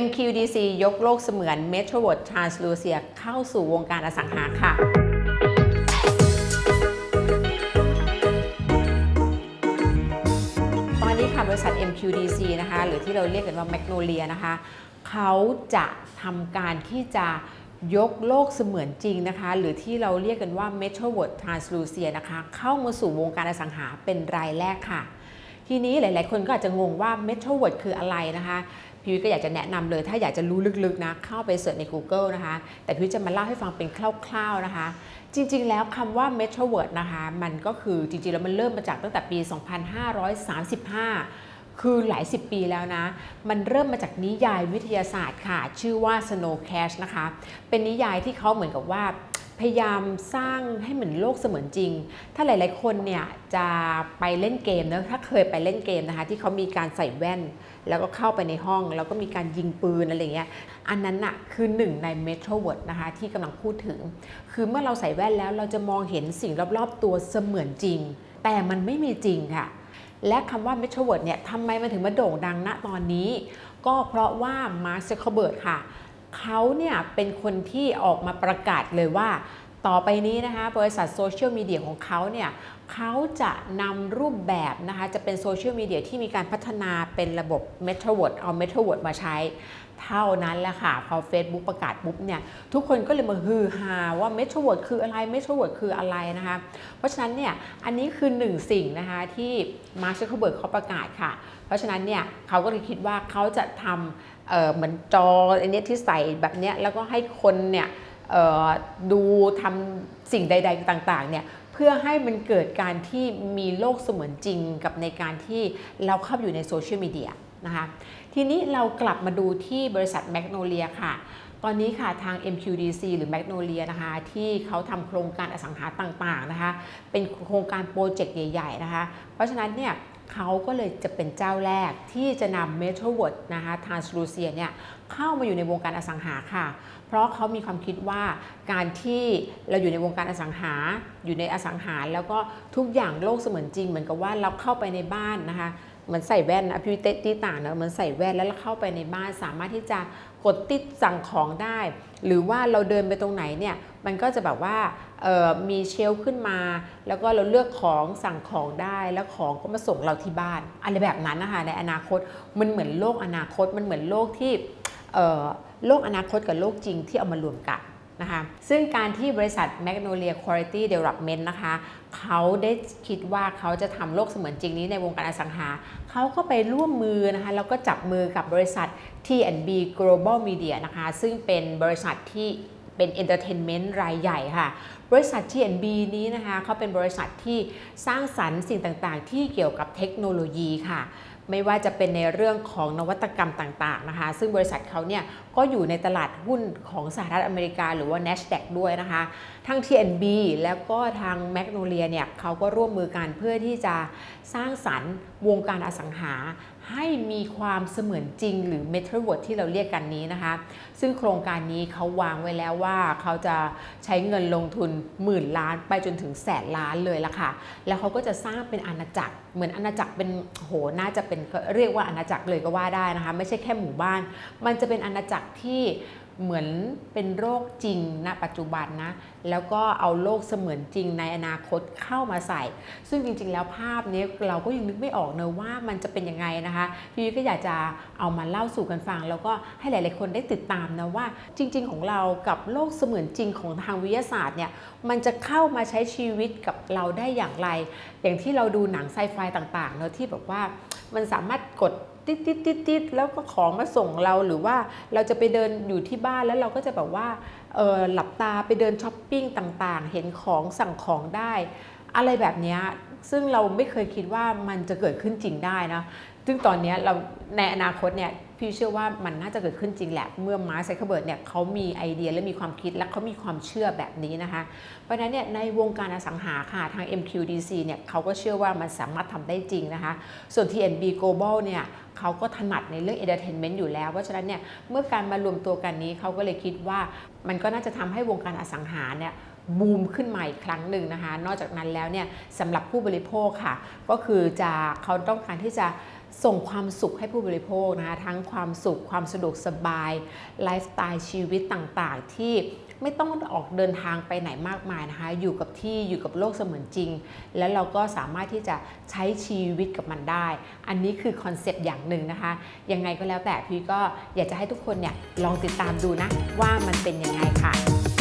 MQDC ยกโลกเสมือน Metro World Translucia เข้าสู่วงการอสังหาค่ะตอนนี้ค่ะบริษัท MQDC นะคะ หรือที่เราเรียกกันว่า Magnolia นะคะ เขาจะทำการที่จะยกโลกเสมือนจริงนะคะ หรือที่เราเรียกกันว่า Metro World Translucia นะคะ เข้ามาสู่วงการอสังหาเป็นรายแรกค่ะ ทีนี้หลาย ๆ คนก็อาจจะงงว่า Metro World คืออะไรนะคะ พี่วิก็อยากจะแนะนำเลย ถ้าอยากจะรู้ลึกๆนะเข้าไปเสิร์ชใน Google นะคะ แต่พี่วิจะมาเล่าให้ฟังเป็นคร่าวๆนะคะ จริงๆ แล้วคำว่า Metro World นะคะ มันก็คือจริงๆ แล้วมันเริ่มมาจากตั้งแต่ปี 2535คือหลายสิบปีแล้วนะ มันเริ่มมาจากนิยายวิทยาศาสตร์ค่ะ ชื่อว่า Snow Crash นะคะ เป็นนิยายที่เขาเหมือนกับว่า พยายามสร้างให้เหมือนโลกเสมือนจริง ถ้าหลาย ๆ คนเนี่ยจะไปเล่นเกมนะถ้าเคยไปเล่นเกมนะคะ ที่เขามีการใส่แว่น แล้วก็เข้าไปในห้อง แล้วก็มีการยิงปืนอะไรเงี้ย อันนั้นน่ะคือหนึ่งใน Metro World นะคะที่กำลังพูดถึง คือเมื่อเราใส่แว่นแล้วเราจะมองเห็นสิ่งรอบ ๆ ตัวเสมือนจริง แต่มันไม่มีจริงค่ะและคำว่า Metro World เนี่ยทำไมมันถึงมาโด่งดังณตอนนี้ ก็เพราะว่า Mark Zuckerberg ค่ะ เขาเนี่ยเป็นคนที่ออกมาประกาศเลยว่า ต่อไปนี้นะคะบริษัทโซเชียลมีเดียของเขาเนี่ยเขาจะนำรูปแบบนะคะจะเป็นโซเชียลมีเดียที่มีการพัฒนาเป็นระบบ m e t a w o r d เอา m e t a w o r d มาใช้ เท่านั้นแหละค่ะ พอ Facebook ประกาศปุ๊บเนี่ยทุกคนก็เลยมาฮือฮาว่า m e t a w o r d คืออะไร m e t a w o r d คืออะไรนะคะเพราะฉะนั้นเนี่ยอันนี้คือหนึ่งสิ่งนะคะที่ Mark Zuckerberg เขาประกาศค่ะ เพราะฉะนั้นเนี่ยเขาก็เลยคิดว่าเขาจะทำเเหมือนจออันนี้ที่ใส่แบบเนี้ยแล้วก็ให้คนเนี่ย ดูทำสิ่งใด ๆ ต่างๆเนี่ยเพื่อให้มันเกิดการที่มีโลกเสมือนจริงกับในการที่เราเข้าอยู่ในโซเชียลมีเดียนะคะทีนี้เรากลับมาดูที่บริษัท Magnolia ค่ะตอนนี้ค่ะทาง MQDC หรือ Magnolia นะคะ ที่เขาทำโครงการอสังหาต่างๆนะคะ เป็นโครงการโปรเจกต์ใหญ่ ๆ นะคะ เพราะฉะนั้นเนี่ย เขาก็เลยจะเป็นเจ้าแรกที่จะนำเมทัลเวิร์ดนะคะทานสลูเซียเนี่ยเข้ามาอยู่ในวงการอสังหาค่ะ เพราะเขามีความคิดว่าการที่เราอยู่ในวงการอสังหา อยู่ในอสังหา แล้วก็ทุกอย่างโลกเสมือนจริง เหมือนกับว่าเราเข้าไปในบ้านนะคะ เหมือนใส่แว่นนะพี่เต้ที่ต่างเนะเหมือนใส่แว่นแล้วเราเข้าไปในบ้านสามารถที่จะกดติดสั่งของได้ หรือว่าเราเดินไปตรงไหนเนี่ยมันก็จะแบบว่ามีเชลขึ้นมา แล้วก็เราเลือกของสั่งของได้แล้วของก็มาส่งเราที่บ้านอะไรแบบนั้นนะคะในอนาคตมันเหมือนโลกอนาคตมันเหมือนโลกที่โลกอนาคตกับโลกจริงที่เอามารวมกัน นะคะซึ่งการที่บริษัท Magnolia Quality Development นะคะเขาได้คิดว่าเขาจะทำโลกเสมือนจริงนี้ในวงการอสังหา เขาก็ไปร่วมมือนะคะแล้วก็จับมือกับบริษัท T&B Global Media นะคะซึ่งเป็นบริษัทที่เป็น Entertainment รายใหญ่ค่ะ บริษัท T&B นี้นะคะเขาเป็นบริษัทที่สร้างสรรค์สิ่งต่างๆ ที่เกี่ยวกับเทคโนโลยีค่ะ ไม่ว่าจะเป็นในเรื่องของนวัตกรรมต่างๆนะคะซึ่งบริษัทเขาเนี่ยก็อยู่ในตลาดหุ้นของสหรัฐอเมริกาหรือว่า NASDAQ ด้วยนะคะทั้ง TNB แล้วก็ทาง Magnolia เนี่ยเขาก็ร่วมมือกันเพื่อที่จะสร้างสรรค์วงการอสังหา ให้มีความเสมือนจริง หรือ Metro World ที่เราเรียกกันนี้นะคะ ซึ่งโครงการนี้เขาวางไว้แล้วว่าเขาจะใช้เงินลงทุนหมื่นล้านไปจนถึงแสนล้านเลยละค่ะ แล้วเขาก็จะสร้างเป็นอาณาจักร เหมือนอาณาจักรเป็นโหน่าจะเป็นเรียกว่าอาณาจักรเลยก็ว่าได้นะคะ ไม่ใช่แค่หมู่บ้าน มันจะเป็นอาณาจักรที่ เหมือนเป็นโรคจริงณปัจจุบันนะ แล้วก็เอาโลกเสมือนจริงในอนาคตเข้ามาใส่ ซึ่งจริง ๆ แล้วภาพนี้เราก็ยังนึกไม่ออกเนอะว่ามันจะเป็นยังไงนะคะพี่ก็อยากจะเอามาเล่าสู่กันฟัง แล้วก็ให้หลาย ๆ คนได้ติดตามนะว่า จริง ๆ ของเรากับโลกเสมือนจริงของทางวิทยาศาสตร์เนี่ยมันจะเข้ามาใช้ชีวิตกับเราได้อย่างไร อย่างที่เราดูหนังไซไฟต่างๆเนอะที่แบบว่ามันสามารถกด ติดติดติดติดแล้วก็ของมาส่งเราหรือว่าเราจะไปเดินอยู่ที่บ้านแล้วเราก็จะแบบว่าเออหลับตาไปเดินช้อปปิ้งต่างๆ เห็นของสั่งของได้ อะไรแบบเนี้ย ซึ่งเราไม่เคยคิดว่ามันจะเกิดขึ้นจริงได้นะซึ่งตอนนี้เราในอนาคตเนี่ยพี่เชื่อว่ามันน่าจะเกิดขึ้นจริงแหละ เมื่อมาร์คไซเคเบิร์ดเนี่ยเขามีไอเดียและมีความคิดและเขามีความเชื่อแบบนี้นะคะ เพราะฉะนั้นเนี่ยในวงการอสังหาค่ะทาง MQDC เนี่ยเขาก็เชื่อว่ามันสามารถทำได้จริงนะคะ ส่วน TNB Global เนี่ยเขาก็ถนัดในเรื่อง entertainment อยู่แล้ว เพราะฉะนั้นเนี่ยเมื่อการมารวมตัวกันนี้เขาก็เลยคิดว่ามันก็น่าจะทำให้วงการอสังหาเนี่ย บูมขึ้นมาอีกครั้งหนึ่งนะคะ นอกจากนั้นแล้วเนี่ยสำหรับผู้บริโภคค่ะ ก็คือจะเขาต้องการที่จะส่งความสุขให้ผู้บริโภคนะคะทั้งความสุขความสะดวกสบายไลฟ์สไตล์ชีวิตต่างๆ ที่ไม่ต้องออกเดินทางไปไหนมากมายนะคะ อยู่กับที่อยู่กับโลกเสมือนจริง แล้วเราก็สามารถที่จะใช้ชีวิตกับมันได้ อันนี้คือคอนเซปต์อย่างหนึ่งนะคะ ยังไงก็แล้วแต่พี่ก็อยากจะให้ทุกคนเนี่ยลองติดตามดูนะว่ามันเป็นยังไงค่ะ